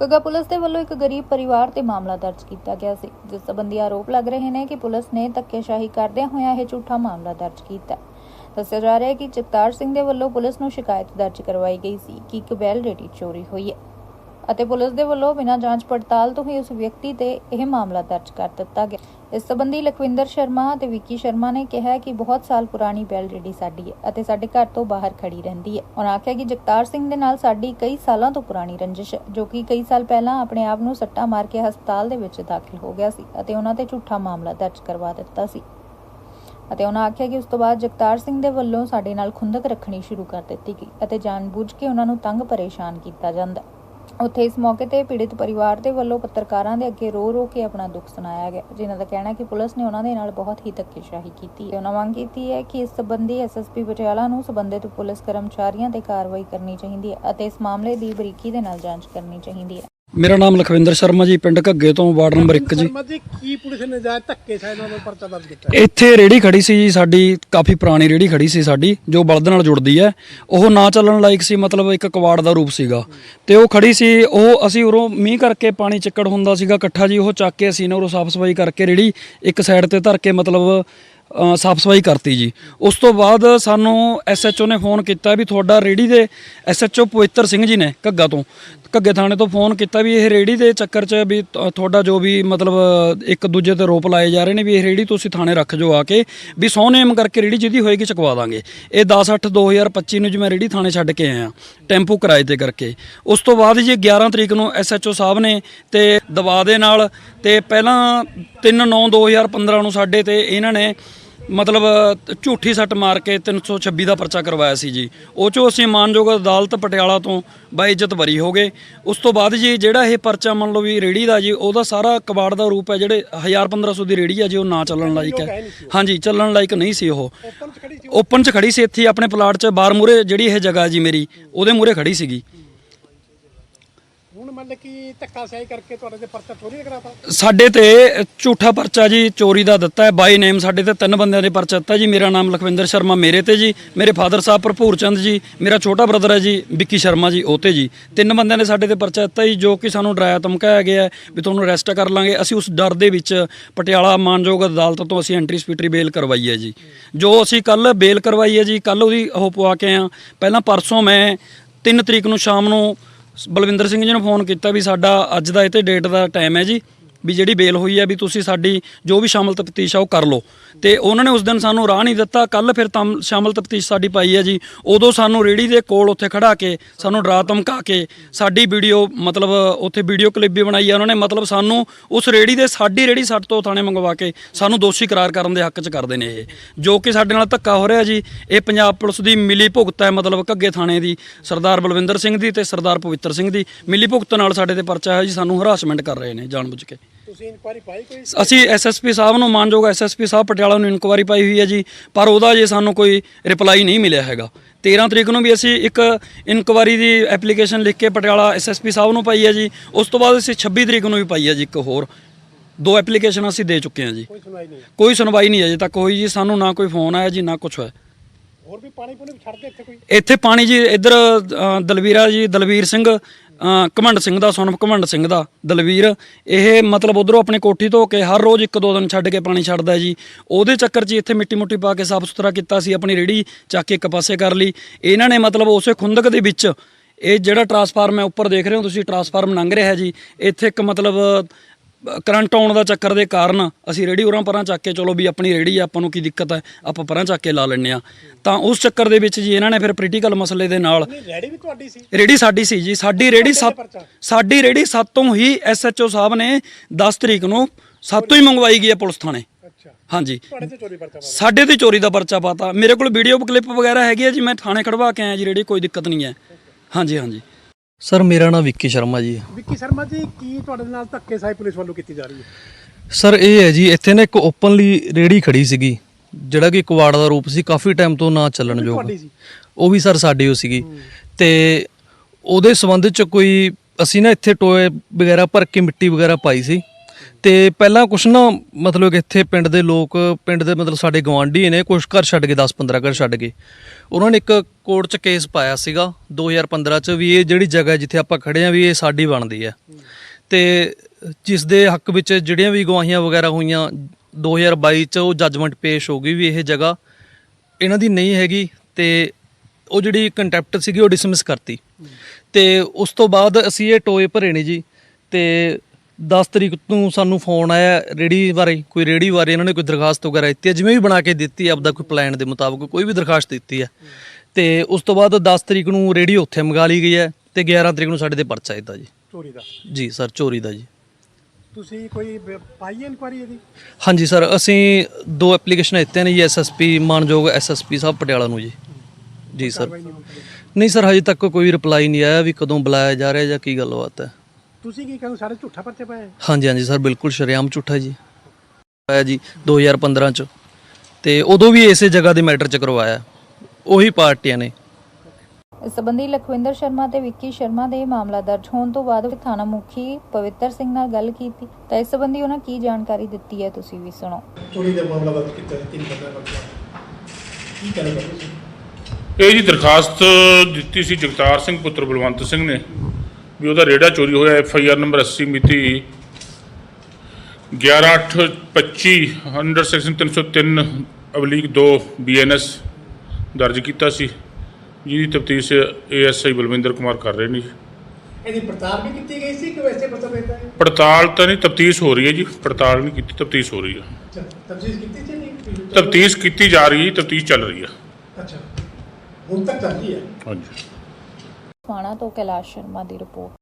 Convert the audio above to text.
ਗੱਗਾ police ਦੇ ਵੱਲੋਂ ਇੱਕ ਗਰੀਬ ਪਰਿਵਾਰ ਤੇ ਮਾਮਲਾ ਦਰਜ ਕੀਤਾ ਗਿਆ ਸੀ, ਜਿਸ ਸੰਬੰਧੀ ਆਰੋਪ ਲੱਗ ਰਹੇ ਨੇ ਕਿ ਪੁਲਿਸ ਨੇ ਧੱਕੇਸ਼ਾਹੀ ਕਰਦਿਆਂ ਹੋਇਆਂ ਇਹ ਝੂਠਾ ਮਾਮਲਾ ਦਰਜ ਕੀਤਾ। ਦੱਸਿਆ ਜਾ ਰਿਹਾ ਹੈ ਕਿ ਜਗਤਾਰ ਸਿੰਘ ਦੇ ਵੱਲੋਂ ਪੁਲਿਸ ਨੂੰ ਸ਼ਿਕਾਇਤ ਦਰਜ ਕਰਵਾਈ ਗਈ ਸੀ ਕਿ ਇੱਕ ਬੈਲ ਰੇਡੀ ਚੋਰੀ ਹੋਈ ਹੈ ਅਤੇ ਪੁਲਿਸ ਦੇ ਵੱਲੋਂ ਬਿਨਾਂ ਜਾਂਚ ਪੜਤਾਲ ਤੋਂ ਹੀ ਉਸ ਵਿਅਕਤੀ ਤੇ ਇਹ ਮਾਮਲਾ ਦਰਜ ਕਰ ਦਿੱਤਾ ਗਿਆ। ਇਸ ਸੰਬੰਧੀ ਲਖਵਿੰਦਰ ਸ਼ਰਮਾ ਅਤੇ ਵਿੱਕੀ ਸ਼ਰਮਾ ਨੇ ਕਿਹਾ ਕਿ ਬਹੁਤ ਸਾਲ ਪੁਰਾਣੀ ਬੈਲ ਰੇਡੀ ਸਾਡੀ ਹੈ ਅਤੇ ਸਾਡੇ ਘਰ ਤੋਂ ਬਾਹਰ ਖੜੀ ਰਹਿੰਦੀ ਹੈ। ਉਹਨਾਂ ਆਖਿਆ ਕਿ ਜਗਤਾਰ ਸਿੰਘ ਦੇ ਨਾਲ ਸਾਡੀ ਕਈ ਸਾਲਾਂ ਤੋਂ ਪੁਰਾਣੀ ਰੰਜਿਸ਼ ਹੈ, ਜੋ ਕਿ ਕਈ ਸਾਲ ਪਹਿਲਾਂ ਆਪਣੇ ਆਪ ਨੂੰ ਸੱਟਾ ਮਾਰ ਕੇ ਹਸਪਤਾਲ ਦੇ ਵਿੱਚ ਦਾਖਲ ਹੋ ਗਿਆ ਸੀ ਅਤੇ ਉਹਨਾਂ ਤੇ ਝੂਠਾ ਮਾਮਲਾ ਦਰਜ ਕਰਵਾ ਦਿੱਤਾ ਸੀ। ਅਤੇ ਉਹਨਾਂ ਆਖਿਆ ਕਿ ਉਸ ਤੋਂ ਬਾਅਦ ਜਗਤਾਰ ਸਿੰਘ ਦੇ ਵੱਲੋਂ ਸਾਡੇ ਨਾਲ ਖੁੰਦਕ ਰੱਖਣੀ ਸ਼ੁਰੂ ਕਰ ਦਿੱਤੀ ਗਈ ਅਤੇ ਜਾਣਬੁੱਝ ਕੇ ਉਹਨਾਂ ਨੂੰ ਤੰਗ ਪਰੇਸ਼ਾਨ ਕੀਤਾ ਜਾਂਦਾ ਉੱਥੇ ਇਸ ਮੌਕੇ ਤੇ ਪੀੜਿਤ ਪਰਿਵਾਰ ਦੇ ਵੱਲੋਂ ਪੱਤਰਕਾਰਾਂ ਦੇ ਅੱਗੇ ਰੋ ਰੋ ਕੇ ਆਪਣਾ ਦੁੱਖ ਸੁਣਾਇਆ ਗਿਆ, ਜਿਨ੍ਹਾਂ ਦਾ ਕਹਿਣਾ ਹੈ ਕਿ ਪੁਲਿਸ ਨੇ ਉਹਨਾਂ ਦੇ ਨਾਲ ਬਹੁਤ ਹੀ ਧੱਕੇਸ਼ਾਹੀ ਕੀਤੀ ਹੈ। ਉਹਨਾਂ ਮੰਗ ਕੀਤੀ ਹੈ ਕਿ ਇਸ ਸੰਬੰਧੀ ਐਸਐਸਪੀ ਪਟਿਆਲਾ ਨੂੰ ਸੰਬੰਧਿਤ ਪੁਲਿਸ ਕਰਮਚਾਰੀਆਂ ਤੇ ਕਾਰਵਾਈ ਕਰਨੀ ਚਾਹੀਦੀ ਹੈ ਅਤੇ ਇਸ ਮਾਮਲੇ ਦੀ ਬਰੀਕੀ ਦੇ ਨਾਲ ਜਾਂਚ ਕਰਨੀ ਚਾਹੀਦੀ ਹੈ। ਮੇਰਾ ਨਾਮ ਲਖਵਿੰਦਰ ਸ਼ਰਮਾ ਜੀ ਪਿੰਡ ਘੱਗੇ ਤੋਂ ਵਾਰਡ ਨੰਬਰ 1 ਜੀ। ਸ਼ਰਮਾ ਜੀ ਕੀ ਪੁਲਿਸ ਨੇ ਨਜਾਇਜ਼ ਧੱਕੇ ਸਾਇਦ ਨਾਲ ਪਰਚਾ ਦਰਜ ਕੀਤਾ? ਇੱਥੇ ਰੇੜੀ ਖੜੀ ਸੀ ਜੀ ਸਾਡੀ ਕਾਫੀ ਪੁਰਾਣੀ ਰੇੜੀ ਖੜੀ ਸੀ ਸਾਡੀ ਜੋ ਬਲਦ ਨਾਲ ਜੁੜਦੀ ਹੈ। ਉਹ ਨਾ ਚੱਲਣ ਲਾਇਕ ਸੀ ਮਤਲਬ ਇੱਕ ਕਵਾੜ ਦਾ ਰੂਪ ਸੀਗਾ। ਤੇ ਉਹ ਖੜੀ ਸੀ ਉਹ ਅਸੀਂ ਉਰੋਂ ਮੀਂਹ ਕਰਕੇ ਪਾਣੀ ਚਿੱਕੜ ਹੁੰਦਾ ਸੀਗਾ ਇਕੱਠਾ ਜੀ ਉਹ ਚੱਕ ਕੇ ਅਸੀਂ ਨਾ ਉਰੋਂ ਸਾਫ਼ ਸਫ਼ਾਈ ਕਰਕੇ ਰੇੜੀ ਇੱਕ ਸਾਈਡ ਤੇ ਧਰ ਕੇ ਮਤਲਬ ਸਾਫ਼ ਸਫ਼ਾਈ ਕਰਤੀ ਜੀ। ਉਸ ਤੋਂ ਬਾਅਦ ਸਾਨੂੰ ਐਸਐਚਓ ਨੇ ਫੋਨ ਕੀਤਾ ਵੀ ਤੁਹਾਡਾ ਰੇੜੀ ਦੇ ਐਸਐਚਓ ਪਵਿੱਤਰ ਸਿੰਘ ਜੀ ਨੇ ਘੱਗਾ ਤੋਂ। ਘੱਗੇ ਥਾਣੇ ਤੋਂ ਫੋਨ ਕੀਤਾ ਵੀ ਇਹ ਰੇੜੀ ਦੇ ਚੱਕਰ 'ਚ ਵੀ ਤੁਹਾਡਾ ਜੋ ਵੀ ਮਤਲਬ ਇੱਕ ਦੂਜੇ ਤੇ ਰੋਪ ਲਾਏ ਜਾ ਰਹੇ ਨੇ ਵੀ ਇਹ ਰੇੜੀ ਤੁਸੀਂ ਥਾਣੇ ਰੱਖ ਜੋ ਆ ਕੇ ਵੀ ਸੌ ਨੇਮ ਕਰਕੇ ਰੇੜੀ ਜਿਹਦੀ ਹੋਏਗੀ ਚਕਵਾ ਦਾਂਗੇ। ਇਹ 10 8 2025 ਨੂੰ ਜਿਵੇਂ ਰੇੜੀ ਥਾਣੇ ਛੱਡ ਕੇ ਆਇਆ, ਟੈਂਪੂ ਕਿਰਾਏ ਤੇ ਕਰਕੇ। ਉਸ ਤੋਂ ਬਾਅਦ ਜੀ 11 ਤਰੀਕ ਨੂੰ ਐਸਐਚਓ ਸਾਹਿਬ ਨੇ ਤੇ ਦਬਾਅ ਦੇ ਨਾਲ ਤੇ ਪਹਿਲਾਂ 3 9 2015 ਨੂੰ ਸਾਡੇ ਤੇ ਇਹਨਾਂ ਨੇ ਮਤਲਬ ਝੂਠੀ ਸੱਟ ਮਾਰ ਕੇ 326 ਦਾ ਪਰਚਾ ਕਰਵਾਇਆ ਸੀ ਜੀ। ਉਹ ਚੋਂ ਅਸੀਂ ਮਾਨਯੋਗ ਅਦਾਲਤ ਪਟਿਆਲਾ ਤੋਂ ਬਾਇਜ਼ਤ ਬਰੀ ਹੋ ਗਏ। ਉਸ ਤੋਂ ਬਾਅਦ ਜੀ ਜਿਹੜਾ ਇਹ ਪਰਚਾ ਮੰਨ ਲਓ ਵੀ ਰੇੜੀ ਦਾ ਜੀ ਉਹਦਾ ਸਾਰਾ ਕਬਾੜ ਦਾ ਰੂਪ ਹੈ ਜਿਹੜੇ 1000 1500 ਦੀ ਰੇੜੀ ਹੈ ਜੀ ਉਹ ਨਾ ਚੱਲਣ ਲਾਇਕ ਹੈ। ਹਾਂਜੀ ਚੱਲਣ ਲਾਇਕ ਨਹੀਂ ਸੀ ਉਹ। ਓਪਨ ਚ ਖੜੀ ਸੀ ਇੱਥੇ ਆਪਣੇ ਪਲਾਟ 'ਚ ਬਾਰ ਮੂਰੇ ਜਿਹੜੀ ਇਹ ਜਗ੍ਹਾ ਜੀ ਮੇਰੀ ਉਹਦੇ ਮੂਰੇ ਖੜੀ ਸੀਗੀ। ਹੁਣ ਮਤਲਬ ਕਿ ਧੱਕਾ ਕਰਕੇ ਤੁਹਾਡੇ ਤੇ ਪਰਚਾ ਚੋਰੀ ਦਾ ਕਰਾਤਾ? ਸਾਡੇ ਤੇ ਝੂਠਾ ਪਰਚਾ ਜੀ, ਚੋਰੀ ਦਾ ਦਿੱਤਾ ਹੈ। ਬਾਈ ਨੇਮ ਸਾਡੇ ਤੇ ਤਿੰਨ ਬੰਦਿਆਂ ਦੇ ਪਰਚਾ ਦਿੱਤਾ ਜੀ। ਮੇਰਾ ਨਾਮ ਲਖਵਿੰਦਰ ਸ਼ਰਮਾ ਮੇਰੇ ਤੇ ਜੀ। ਮੇਰੇ ਫਾਦਰ ਸਾਹਿਬ ਭਰਪੂਰ ਚੰਦ ਜੀ। ਮੇਰਾ ਛੋਟਾ ਬ੍ਰਦਰ ਹੈ ਜੀ, ਵਿੱਕੀ ਸ਼ਰਮਾ ਜੀ, ਉਹ ਤੇ ਜੀ। ਤਿੰਨ ਬੰਦਿਆਂ ਨੇ ਸਾਡੇ ਤੇ ਪਰਚਾ ਦਿੱਤਾ ਜੀ, ਜੋ ਕਿ ਸਾਨੂੰ ਡਰਾਇਆ ਧਮਕਾਇਆ ਗਿਆ ਹੈ ਵੀ ਤੁਹਾਨੂੰ ਅਰੈਸਟ ਕਰ ਲਾਂਗੇ। ਅਸੀਂ ਉਸ ਡਰ ਦੇ ਵਿੱਚ ਪਟਿਆਲਾ ਮਾਨਯੋਗ ਅਦਾਲਤ ਤੋਂ ਅਸੀਂ ਐਂਟਰੀ ਸਪੀਟਰੀ ਬੇਲ ਕਰਵਾਈ ਹੈ ਜੀ। ਜੋ ਅਸੀਂ ਕੱਲ ਬੇਲ ਕਰਵਾਈ ਹੈ ਜੀ ਕੱਲ ਉਹਦੀ ਉਹ ਪਵਾ ਕੇ ਆ ਪਹਿਲਾਂ ਪਰਸੋਂ ਮੈਂ 3 ਤਰੀਕ ਨੂੰ ਸ਼ਾਮ ਨੂੰ ਬਲਵਿੰਦਰ ਸਿੰਘ ਜੀ ਨੂੰ ਫੋਨ ਕੀਤਾ ਵੀ ਸਾਡਾ ਅੱਜ ਦਾ ਇਹ ਤੇ ਡੇਟ ਦਾ ਟਾਈਮ ਹੈ ਜੀ। ਵੀ ਜਿਹੜੀ ਬੇਲ ਹੋਈ ਹੈ ਵੀ ਤੁਸੀਂ ਸਾਡੀ ਜੋ ਵੀ ਸ਼ਾਮਲ ਤਫਤੀਸ਼ ਆ ਉਹ ਕਰ ਲਓ। ਤੇ ਉਹਨਾਂ ਨੇ ਉਸ ਦਿਨ ਸਾਨੂੰ ਰਾਹ ਨਹੀਂ ਦਿੱਤਾ। ਕੱਲ ਫਿਰ ਤਮ ਸ਼ਾਮਲ ਤਫਤੀਸ਼ ਸਾਡੀ ਪਾਈ ਹੈ ਜੀ। ਉਦੋਂ ਸਾਨੂੰ ਰੇੜੀ ਦੇ ਕੋਲ ਉੱਥੇ ਖੜਾ ਕੇ ਸਾਨੂੰ ਡਰਾ ਧਮਕਾ ਕੇ ਸਾਡੀ ਵੀਡੀਓ ਮਤਲਬ ਉੱਥੇ ਵੀਡੀਓ ਕਲਿੱਪ ਵੀ ਬਣਾਈ ਹੈ ਉਹਨਾਂ ਨੇ ਮਤਲਬ ਸਾਨੂੰ ਉਸ ਰੇੜੀ ਦੇ ਸਾਡੀ ਰੇੜੀ ਸੱਟ ਤੋਂ ਥਾਣੇ ਮੰਗਵਾ ਕੇ ਸਾਨੂੰ ਦੋਸ਼ੀ ਕਰਾਰ ਕਰਨ ਦੇ ਹੱਕ 'ਚ ਕਰਦੇ ਨੇ ਇਹ। ਜੋ ਕਿ ਸਾਡੇ ਨਾਲ ਧੱਕਾ ਹੋ ਰਿਹਾ ਜੀ। ਇਹ ਪੰਜਾਬ ਪੁਲਿਸ ਦੀ ਮਿਲੀ ਭੁਗਤ ਹੈ ਮਤਲਬ ਘੱਗੇ ਥਾਣੇ ਦੀ। ਸਰਦਾਰ ਬਲਵਿੰਦਰ ਸਿੰਘ ਦੀ ਤੇ ਸਰਦਾਰ ਪਵਿੱਤਰ ਸਿੰਘ ਦੀ। ਮਿਲੀ ਭੁਗਤ ਨਾਲ ਸਾਡੇ ਤੇ ਪਰਚਾ ਹੈ ਜੀ। ਸਾਨੂੰ ਹਰਾਸਮੈਂਟ ਕਰ ਰਹੇ ਨੇ ਜਾਣਬੁੱਝ ਕੇ। ਤੁਸੀਂ ਇਨਕੁਆਰੀ ਪਾਈ ਕੋਈ? ਅਸੀਂ ਐਸਐਸਪੀ ਸਾਹਿਬ ਨੂੰ ਮਾਨਯੋਗ ਐਸਐਸਪੀ ਸਾਹਿਬ ਪਟਿਆਲਾ ਨੂੰ ਇਨਕੁਆਰੀ ਪਾਈ ਹੋਈ ਹੈ ਜੀ ਪਰ ਉਹਦਾ ਜੇ ਸਾਨੂੰ ਕੋਈ ਰਿਪਲਾਈ ਨਹੀਂ ਮਿਲਿਆ ਹੈਗਾ। 13 ਤਰੀਕ ਨੂੰ ਵੀ ਅਸੀਂ ਇੱਕ ਇਨਕੁਆਰੀ ਦੀ ਐਪਲੀਕੇਸ਼ਨ ਲਿਖ ਕੇ ਪਟਿਆਲਾ ਐਸਐਸਪੀ ਸਾਹਿਬ ਨੂੰ ਪਾਈ ਹੈ ਜੀ ਉਸ ਤੋਂ ਬਾਅਦ ਅਸੀਂ 26 ਤਰੀਕ ਨੂੰ ਵੀ ਪਾਈ ਹੈ ਜੀ ਇੱਕ ਹੋਰ। ਦੋ ਐਪਲੀਕੇਸ਼ਨ ਅਸੀਂ ਦੇ ਚੁੱਕੇ ਹਾਂ ਜੀ। ਕੋਈ ਸੁਣਵਾਈ ਨਹੀਂ ਕੋਈ ਸੁਣਵਾਈ ਨਹੀਂ ਅਜੇ ਤੱਕ ਹੋਈ ਜੀ ਸਾਨੂੰ ਨਾ ਕੋਈ ਫੋਨ ਆਇਆ ਜੀ ਨਾ ਕੁਝ ਹੋਇਆ। ਹੋਰ ਵੀ ਪਾਣੀ ਪੂਣੀ ਛੱਡਦੇ ਇੱਥੇ ਕੋਈ? ਇੱਥੇ ਪਾਣੀ ਜੀ ਇੱਧਰ ਅ, ਦਲਵੀਰਾ ਜੀ ਦਲਵੀਰ ਸਿੰਘ ਅ, ਘਮੰਡ ਸਿੰਘ ਦਾ ਸੋਨਮ ਘਮੰਡ ਸਿੰਘ ਦਾ ਦਲਵੀਰ। ਇਹ ਮਤਲਬ ਉਧਰੋਂ ਆਪਣੀ ਕੋਠੀ ਧੋ ਕੇ ਹਰ ਰੋਜ਼ ਇੱਕ ਦੋ ਦਿਨ ਛੱਡ ਕੇ ਪਾਣੀ ਛੱਡਦਾ ਜੀ। ਉਹਦੇ ਚੱਕਰ 'ਚ ਹੀ ਇੱਥੇ ਮਿੱਟੀ ਮੁੱਟੀ ਪਾ ਕੇ ਸਾਫ਼ ਸੁਥਰਾ ਕੀਤਾ ਸੀ ਆਪਣੀ ਰੇੜੀ ਚੱਕ ਕੇ ਇੱਕ ਪਾਸੇ ਕਰ ਲਈ। ਇਹਨਾਂ ਨੇ ਮਤਲਬ ਉਸੇ ਖੁੰਦਕ ਦੇ ਵਿੱਚ ਇਹ ਜਿਹੜਾ ਟਰਾਂਸਫਾਰਮ ਹੈ ਉੱਪਰ ਦੇਖ ਰਹੇ ਹੋ ਤੁਸੀਂ ਟਰਾਂਸਫਾਰਮ ਲੰਘ ਰਿਹਾ ਜੀ। ਇੱਥੇ ਇੱਕ ਮਤਲਬ ਕਰੰਟ ਆਉਣ ਦਾ ਚੱਕਰ ਦੇ ਕਾਰਨ ਅਸੀਂ ਰੇੜੀ ਉਰਾਂ ਪਰਾਂ ਚੱਕ ਕੇ ਚਲੋ ਵੀ ਆਪਣੀ ਰੇੜੀ ਆ ਆਪਾਂ ਨੂੰ ਕੀ ਦਿੱਕਤ ਹੈ ਆਪਾਂ ਪਰਾਂ ਚੱਕ ਕੇ ਲਾ ਲੈਂਦੇ ਆ। ਤਾਂ ਉਸ ਚੱਕਰ ਦੇ ਵਿੱਚ ਜੀ ਇਹਨਾਂ ਨੇ ਫਿਰ ਪ੍ਰੀਟੀਕਲ ਮਸਲੇ ਦੇ ਨਾਲ ਰੈਡੀ ਵੀ ਤੁਹਾਡੀ ਸੀ। ਰੇੜੀ ਸਾਡੀ ਸੀ ਜੀ। ਸਾਡੀ ਰੇੜੀ ਸੱਤ? ਸਾਡੀ ਰੇੜੀ ਸਾਤੋਂ ਹੀ ਐਸਐਚਓ ਸਾਹਿਬ ਨੇ 10 ਤਰੀਕ ਨੂੰ ਸਾਤੋਂ ਹੀ ਮੰਗਵਾਈ ਗਈ ਹੈ ਪੁਲਿਸ ਥਾਣੇ। ਅੱਛਾ। ਹਾਂਜੀ। ਤੇ ਸਾਡੇ ਤੇ ਚੋਰੀ ਦਾ ਪਰਚਾ ਪਾਤਾ। ਮੇਰੇ ਕੋਲ ਵੀਡੀਓ ਕਲਿੱਪ ਵਗੈਰਾ ਹੈਗੀ ਹੈ ਜੀ ਮੈਂ ਥਾਣੇ ਖੜਵਾ ਕੇ ਆਇਆ ਜੀ ਰੇੜੀ ਕੋਈ ਦਿੱਕਤ ਨਹੀਂ ਹੈ। ਹਾਂਜੀ ਹਾਂਜੀ। ਸਰ ਮੇਰਾ ਨਾਮ ਵਿੱਕੀ ਸ਼ਰਮਾ ਜੀ ਹੈ। ਵਿੱਕੀ ਸ਼ਰਮਾ ਜੀ ਕੀ ਤੁਹਾਡੇ ਨਾਲ ਧੱਕੇ ਸਾਈ ਪੁਲਿਸ ਵੱਲੋਂ ਕੀਤੀ ਜਾ ਰਹੀ ਹੈ? ਸਰ ਇਹ ਹੈ ਜੀ ਇੱਥੇ ਨਾ ਇੱਕ ਓਪਨਲੀ ਰੇੜੀ ਖੜੀ ਸੀਗੀ ਜਿਹੜਾ ਕਿ ਕੁਵਾੜ ਦਾ ਰੂਪ ਸੀ ਕਾਫੀ ਟਾਈਮ ਤੋਂ ਨਾ ਚੱਲਣ ਯੋਗ। ਤੁਹਾਡੀ ਸੀ? ਉਹ ਵੀ ਸਰ ਸਾਡੀ ਹੋ ਸੀਗੀ। ਤੇ ਉਹਦੇ ਸੰਬੰਧ ਚ ਕੋਈ ਅਸੀਂ ਨਾ ਇੱਥੇ ਟੋਏ ਵਗੈਰਾ ਭਰ ਕੇ ਮਿੱਟੀ ਵਗੈਰਾ ਪਾਈ ਸੀ। ਤੇ ਪਹਿਲਾਂ ਕੁਛ ਨਾ, ਮਤਲਬ ਕਿ ਇੱਥੇ ਪਿੰਡ ਦੇ ਲੋਕ, ਪਿੰਡ ਦੇ ਮਤਲਬ ਸਾਡੇ ਗਵਾਂਢੀ ਨੇ ਕੁਛ ਘਰ ਛੱਡ ਕੇ 10-15 ਘਰ ਛੱਡ ਕੇ। ਉਹਨਾਂ ਨੇ ਇੱਕ ਕੋਰਟ 'ਚ ਕੇਸ ਪਾਇਆ ਸੀਗਾ 2015 'ਚ ਵੀ ਇਹ ਜਿਹੜੀ ਜਗ੍ਹਾ ਜਿੱਥੇ ਆਪਾਂ ਖੜੇ ਆ ਵੀ ਇਹ ਸਾਡੀ ਬਣਦੀ ਹੈ। ਤੇ ਜਿਸ ਦੇ ਹੱਕ ਵਿੱਚ ਜਿਹੜੀਆਂ ਵੀ ਗਵਾਹੀਆਂ ਵਗੈਰਾ ਹੋਈਆਂ 2022 'ਚ ਉਹ ਜੱਜਮੈਂਟ ਪੇਸ਼ ਹੋ ਗਈ ਵੀ ਇਹ ਜਗ੍ਹਾ ਇਹਨਾਂ ਦੀ ਨਹੀਂ ਹੈਗੀ ਤੇ ਉਹ ਜਿਹੜੀ ਕੰਟੈਂਪਟ ਸੀਗੀ ਉਹ ਡਿਸਮਿਸ ਕਰਤੀ। ਤੇ ਉਸ ਤੋਂ ਬਾਅਦ ਅਸੀਂ ਇਹ ਟੋਏ ਭਰੇ ਨੇ ਜੀ। ਤੇ 10 ਤਰੀਕ ਨੂੰ ਸਾਨੂੰ ਫੋਨ ਆਇਆ ਰੇੜੀ ਬਾਰੇ ਕੋਈ ਰੇੜੀ ਬਾਰੇ ਇਹਨਾਂ ਨੇ ਕੋਈ ਦਰਖਾਸਤ ਵਗੈਰਾ ਦਿੱਤੀ ਹੈ ਜਿਵੇਂ ਵੀ ਬਣਾ ਕੇ ਦਿੱਤੀ ਹੈ ਆਪਦਾ ਕੋਈ ਪਲਾਨ ਦੇ ਮੁਤਾਬਕ ਕੋਈ ਵੀ ਦਰਖਾਸਤ ਦਿੱਤੀ ਹੈ। ਤੇ ਉਸ ਤੋਂ ਬਾਅਦ 10 ਤਰੀਕ ਨੂੰ ਰੇੜੀ ਉੱਥੇ ਮੰਗਾ ਲਈ ਗਈ ਹੈ ਤੇ 11 ਤਰੀਕ ਨੂੰ ਸਾਡੇ ਤੇ ਪਰਚਾ ਦਿੱਤਾ ਜੀ। ਚੋਰੀ ਦਾ? ਜੀ ਸਰ ਚੋਰੀ ਦਾ ਜੀ। ਤੁਸੀਂ ਕੋਈ ਬ- ਪਾਈ ਇਨਕੁਆਰੀ ਇਹਦੀ? ਹਾਂਜੀ ਸਰ ਅਸੀਂ ਦੋ ਐਪਲੀਕੇਸ਼ਨਾਂ ਦਿੱਤੀਆਂ ਨੇ ਜੀ ਐਸਐਸਪੀ ਮਾਨਯੋਗ ਐਸਐਸਪੀ ਸਾਹਿਬ ਪਟਿਆਲਾ ਨੂੰ ਜੀ। ਜੀ ਸਰ। ਕਾਰਵਾਈ ਨਹੀਂ ਹੋਈ। ਨਹੀਂ ਸਰ ਹਜੇ ਤੱਕ ਕੋਈ ਰਿਪਲਾਈ ਨਹੀਂ ਆਇਆ ਵੀ ਕਦੋਂ ਬੁਲਾਇਆ ਜਾ ਰਿਹਾ ਜਾਂ ਕੀ ਗੱਲਬਾਤ ਹੈ। ਤੁਸੀਂ ਕੀ ਕਹਿੰਦੇ ਸਾਰੇ ਝੂਠਾ ਪਰਚੇ ਪਾਏ ਹਾਂਜੀ ਹਾਂਜੀ ਸਰ ਬਿਲਕੁਲ ਸ਼ਰੇਆਮ ਝੂਠਾ ਜੀ। ਆਇਆ ਜੀ 2015 ਚ। ਤੇ ਉਦੋਂ ਵੀ ਇਸੇ ਜਗ੍ਹਾ ਦੇ ਮੈਟਰ ਚ ਕਰਵਾਇਆ। ਉਹੀ ਪਾਰਟੀਆਂ ਨੇ। ਇਸ ਸੰਬੰਧੀ ਲਖਵਿੰਦਰ ਸ਼ਰਮਾ ਤੇ ਵਿੱਕੀ ਸ਼ਰਮਾ ਦੇ ਮਾਮਲਾ ਦਰਜ ਹੋਣ ਤੋਂ ਬਾਅਦ ਥਾਣਾ ਮੁਖੀ ਪਵਿੱਤਰ ਸਿੰਘ ਨਾਲ ਗੱਲ ਕੀਤੀ। ਤਾਂ ਇਸ ਸੰਬੰਧੀ ਉਹਨਾਂ ਕੀ ਜਾਣਕਾਰੀ ਦਿੱਤੀ ਹੈ ਤੁਸੀਂ ਵੀ ਸੁਣੋ। ਚੋਰੀ ਦਾ ਮਾਮਲਾ ਦਰਜ ਕੀਤਾ ਹੈ ਤਿੰਨ ਬੰਦਿਆਂ ਦਾ ਕੀ ਕਰੇਗਾ ਤੁਸੀਂ ਇਹ ਜੀ ਦਰਖਾਸਤ ਦਿੱਤੀ ਸੀ ਜਗਤਾਰ ਸਿੰਘ ਪੁੱਤਰ ਬਲਵੰਤ ਸਿੰਘ ਨੇ। ਵੀ ਉਹਦਾ ਰੇੜਾ ਚੋਰੀ ਹੋਇਆ ਐਫ ਆਈ ਆਰ ਨੰਬਰ 80 ਮਿਤੀ 11825 ਅੰਡਰ ਸੈਕਸ਼ਨ 303 ਅਬਲੀਕ 2 ਬੀਐਨਐਸ ਦਰਜ ਕੀਤਾ ਸੀ। ਜਿਹਦੀ ਤਫਤੀਸ਼ ਏਐਸਆਈ ਬਲਵਿੰਦਰ ਕੁਮਾਰ ਕਰ ਰਹੇ ਨੇ ਜੀ। ਇਹਦੀ ਪੜਤਾਲ ਵੀ ਕੀਤੀ ਗਈ ਸੀ ਕਿ ਵੈਸੇ ਪਤਾ ਪੈਂਦਾ ਹੈ ਪੜਤਾਲ ਤਾਂ ਨਹੀਂ ਤਫਤੀਸ਼ ਹੋ ਰਹੀ ਹੈ ਜੀ। ਪੜਤਾਲ ਨਹੀਂ ਕੀਤੀ ਤਫਤੀਸ਼ ਹੋ ਰਹੀ ਹੈ। ਤਫਸੀਲ ਕੀਤੀ ਨਹੀਂ? ਤਫਤੀਸ਼ ਕੀਤੀ ਜਾ ਰਹੀ ਹੈ ਤਫਤੀਸ਼ ਚੱਲ ਰਹੀ ਹੈ। ਅੱਛਾ ਹੁਣ ਤੱਕ ਚੱਲ ਰਹੀ ਹੈ? ਹਾਂਜੀ। ਥਾਣਾ ਤੋਂ ਕੈਲਾਸ਼ ਸ਼ਰਮਾ ਦੀ ਰਿਪੋਰਟ।